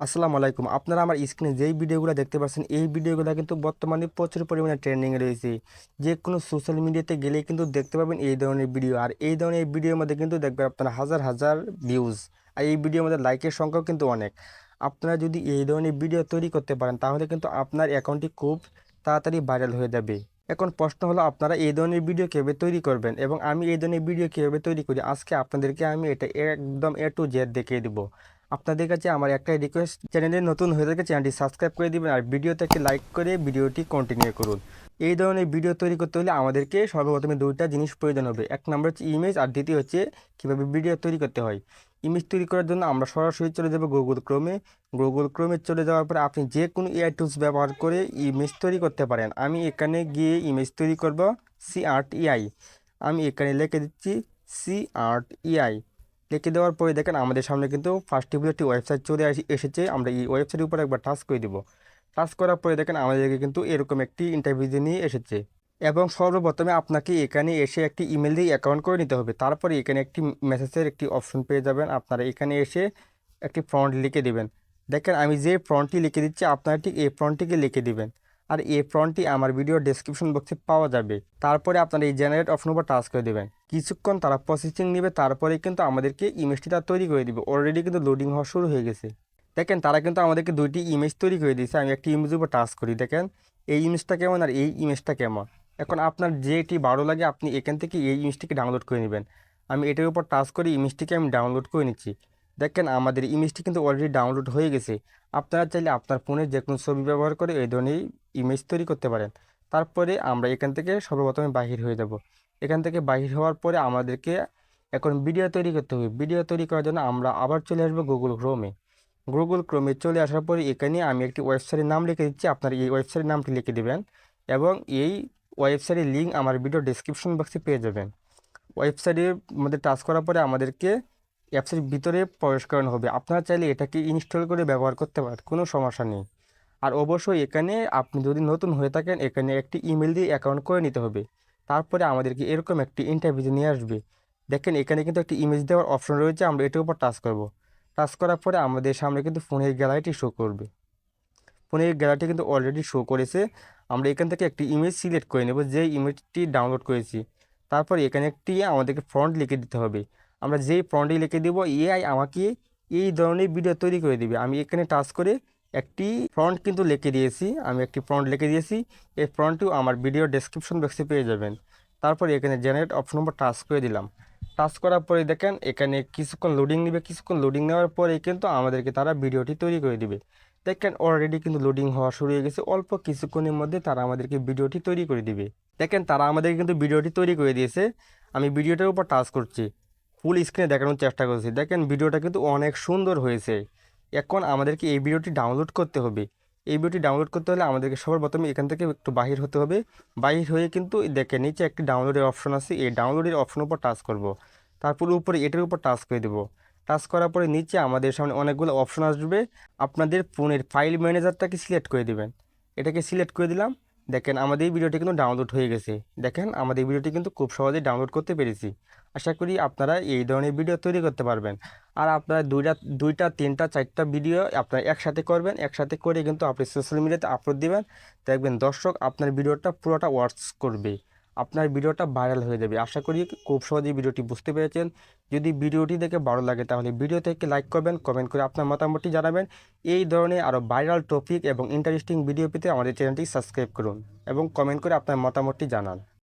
আসসালামু আলাইকুম। আপনারা আমার স্ক্রিনে যেই ভিডিওগুলো দেখতে পাচ্ছেন, এই ভিডিওগুলো কিন্তু বর্তমানে প্রচুর পরিমাণে ট্রেন্ডিংয়ে রয়েছে। যে কোনো সোশ্যাল মিডিয়াতে গেলেই কিন্তু দেখতে পাবেন এই ধরনের ভিডিও আর এই ধরনের এই ভিডিওর মধ্যে কিন্তু দেখবেন আপনারা হাজার হাজার ভিউজ আর এই ভিডিওর মধ্যে লাইকের সংখ্যাও কিন্তু অনেক। আপনারা যদি এই ধরনের ভিডিও তৈরি করতে পারেন, তাহলে কিন্তু আপনার অ্যাকাউন্টটি খুব তাড়াতাড়ি ভাইরাল হয়ে যাবে। এখন প্রশ্ন হলো, আপনারা এই ধরনের ভিডিও কীভাবে তৈরি করবেন? এবং আমি এই ধরনের ভিডিও কীভাবে তৈরি করি? আজকে আপনাদেরকে আমি এটা একদম এ টু জেড দেখিয়ে দিব। আপনাদের কাছে আমার একটাই রিকোয়েস্ট চ্যানেলে নতুন হয়ে থাকে চ্যানেলটি সাবস্ক্রাইব করে দিবেন আর ভিডিওতে একটি লাইক করে ভিডিওটি কন্টিনিউ করুন। এই ধরনের ভিডিও তৈরি করতে হলে আমাদেরকে সর্বপ্রথমে দুইটা জিনিস প্রয়োজন হবে। এক নম্বর হচ্ছে ইমেজ আর দ্বিতীয় হচ্ছে কীভাবে ভিডিও তৈরি করতে হয়। ইমেজ তৈরি করার জন্য আমরা সরাসরি চলে যাব গুগল ক্রোমে গুগল ক্রোমে চলে যাওয়ার পরে আপনি যে কোনো এআই টুলস ব্যবহার করে ইমেজ তৈরি করতে পারেন। আমি এখানে গিয়ে ইমেজ তৈরি করব সি আর্ট ইআই আমি এখানে লিখে দিচ্ছি সি আর্ট ইআই লিখে দেওয়ার পরে দেখেন আমাদের সামনে কিন্তু ফার্স্ট টেবিল একটি ওয়েবসাইট চলে এসেছে। আমরা এই ওয়েবসাইটের উপর একবার টাচ করে দিব। টাচ করার পরে দেখেন আমাদেরকে কিন্তু এরকম একটি ইন্টারভিউ নিয়ে এসেছে। এবং সর্বপ্রথমে আপনাকে এখানে এসে একটি ইমেল দিয়ে অ্যাকাউন্ট করে নিতে হবে। তারপরে এখানে একটি মেসেজের একটি অপশন পেয়ে যাবেন। আপনারা এখানে এসে একটি ফ্রন্ট লিখে দিবেন। দেখেন আমি যে ফ্রন্টটি লিখে দিচ্ছি, আপনারা ঠিক এই ফ্রন্টটিকে লিখে দিবেন। আর এই ফ্রন্টটি আমার ভিডিও ডেসক্রিপশন বক্সে পাওয়া যাবে। তারপরে আপনারা এই জেনারেট অপশন উপর টাচ করে দেবেন। কিছুক্ষণ তারা প্রসেসিং নেবে, তারপরে কিন্তু আমাদেরকে ইমেজটি তারা তৈরি করে দিবে। অলরেডি কিন্তু লোডিং হওয়া শুরু হয়ে গেছে। দেখেন, তারা কিন্তু আমাদেরকে দুইটি ইমেজ তৈরি করে দিয়েছে। আমি একটি ইমেজের উপর টাচ করি, দেখেন। এই ইমেজটা কেমন আর এই ইমেজটা কেমন? এখন আপনার যেটি ভালো লাগে, আপনি এখান থেকে এই ইমেজটিকে ডাউনলোড করে নেবেন। আমি এটার উপর টাচ করি ইমেজটিকে আমি ডাউনলোড করে নিচ্ছি। দেখেন, আমাদের ইমেজটি কিন্তু অলরেডি ডাউনলোড হয়ে গেছে। আপনারা চাইলে আপনার ফোনে যে কোনো ছবি ব্যবহার করে এই ধরনের ইমেজ তৈরি করতে পারেন। তারপরে আমরা এখান থেকে সর্বপ্রথমে বাহির হয়ে যাব। এখান থেকে বাহির হওয়ার পরে আমাদেরকে এখন ভিডিও তৈরি করতে হবে। ভিডিও তৈরি করার জন্য আমরা আবার চলে আসব গুগল ক্রোমে গুগল ক্রোমে চলে আসার পরে এখানে আমি একটি ওয়েবসাইটের নাম লিখে দিচ্ছি। আপনার এই ওয়েবসাইটের নামটি লিখে দেবেন এবং এই ওয়েবসাইটের লিঙ্ক আমার ভিডিও ডেসক্রিপশন বক্সে পেয়ে যাবেন। ওয়েবসাইটের মধ্যে টাচ করার পরে আমাদেরকে অ্যাপসের ভিতরে প্রবেশ করানো হবে। আপনারা চাইলে এটাকে ইনস্টল করে ব্যবহার করতে পারেন, কোনো সমস্যা নেই। আর অবশ্যই এখানে আপনি যদি নতুন হয়ে থাকেন, এখানে একটি ইমেল দিয়ে অ্যাকাউন্ট করে নিতে হবে। তারপরে আমাদেরকে এরকম একটি ইন্টারভিউ নিয়ে আসবে। দেখেন, এখানে কিন্তু একটি ইমেজ দেওয়ার অপশন রয়েছে, আমরা এটার উপর টাচ করব। টাচ করার পরে আমাদের সামনে কিন্তু ফোনের গ্যালারিটি শো করবে। ফোনের গ্যালারিটি কিন্তু অলরেডি শো করেছে। আমরা এখান থেকে একটি ইমেজ সিলেক্ট করে নেব যে ইমেজটি ডাউনলোড করেছি। তারপর এখানে একটি আমাদেরকে ফ্রন্ট লিখে দিতে হবে। আমরা যেই ফ্রন্টটি লিখে দেবো এআই আমাকে এই ধরনের ভিডিও তৈরি করে দিবে। আমি এখানে টাচ করে একটি ফ্রন্ট কিন্তু লিখে দিয়েছি। আমি একটি ফ্রন্ট লিখে দিয়েছি। এই ফ্রন্টটিও আমার ভিডিও ডেসক্রিপশন বক্সে পেয়ে যাবেন। তারপর এখানে জেনারেট অপশন নম্বর টাচ করে দিলাম। টাচ করার পরে দেখেন, এখানে কিছুক্ষণ লোডিং নেবে। কিছুক্ষণ লোডিং নেওয়ার পরে কিন্তু আমাদেরকে তারা ভিডিওটি তৈরি করে দিবে। দেখেন অলরেডি কিন্তু লোডিং হওয়া শুরু হয়ে গেছে। অল্প কিছুক্ষণের মধ্যে তারা আমাদেরকে ভিডিওটি তৈরি করে দিবে। দেখেন, তারা আমাদেরকে কিন্তু ভিডিওটি তৈরি করে দিয়েছে। আমি ভিডিওটার উপর টাচ করছি। ফুল স্ক্রিনে দেখানোর চেষ্টা করছি। দেখেন, ভিডিওটা কিন্তু অনেক সুন্দর হয়েছে। এখন আমাদেরকে এই ভিডিওটি ডাউনলোড করতে হবে। এই ভিডিওটি ডাউনলোড করতে হলে আমাদেরকে সবার প্রথমে এখান থেকে একটু বাহির হতে হবে। বাহির হয়ে কিন্তু দেখেন, নিচে একটি ডাউনলোডের অপশন আছে। এই ডাউনলোডের অপশনের উপর টাচ করব। তারপর উপরে এটার উপর টাচ করে দেবো। টাচ করার পরে নিচে আমাদের সামনে অনেকগুলো অপশন আসবে। আপনাদের ফোনের ফাইল ম্যানেজারটাকে সিলেক্ট করে দেবেন। এটাকে সিলেক্ট করে দিলাম। দেখেন, আমাদের এই ভিডিওটি কিন্তু ডাউনলোড হয়ে গেছে। দেখেন, আমাদের এই ভিডিওটি কিন্তু খুব সহজেই ডাউনলোড করতে পেরেছি। আশা করি আপনারা এই ধরনের ভিডিও তৈরি করতে পারবেন। আর আপনারা দুইটা দুইটা, তিনটা, চারটা ভিডিও আপনারা একসাথে করবেন। একসাথে করে কিন্তু আপনি সোশ্যাল মিডিয়াতে আপলোড দেবেন। দেখবেন দর্শক আপনার ভিডিওটা পুরোটা ওয়াচ করবে। আপনার ভিডিওটা ভাইরাল হয়ে যাবে। আশা করি খুব সহজেই ভিডিওটি বুঝতে পেরেছেন। যদি ভিডিওটি দেখে ভালো লাগে, তাহলে ভিডিও থেকে লাইক করবেন, কমেন্ট করে আপনার মতামতটি জানাবেন। এই ধরনের আরও ভাইরাল টপিক এবং ইন্টারেস্টিং ভিডিও পেতে আমাদের চ্যানেলটি সাবস্ক্রাইব করুন এবং কমেন্ট করে আপনার মতামতটি জানান।